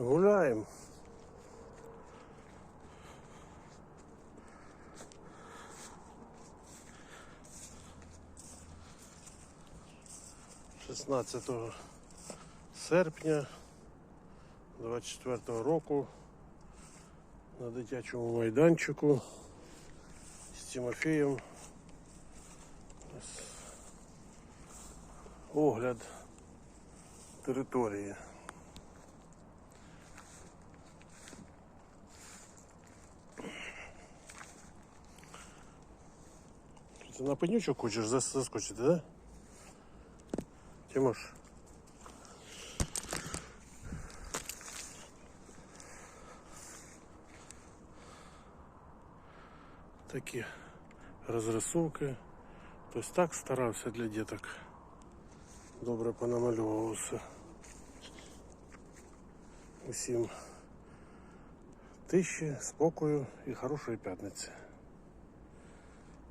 Гуляємо. Шістнадцятого серпня 24 року на дитячому майданчику з Тимофієм. Огляд території. Ти на пенючок хочеш зас- заскочити, да? Тимош. Такі розрисовки. Тобто так старався для діток. Добре понамальовувався. Усім тиші, спокою і хорошої п'ятниці.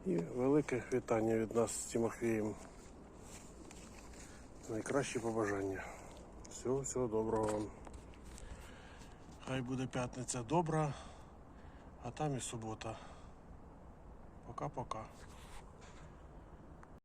І велике вітання від нас з Тимофієм. Найкращі побажання. Всього, всього доброго вам. Хай буде п'ятниця добра, а там і субота. Пока-пока.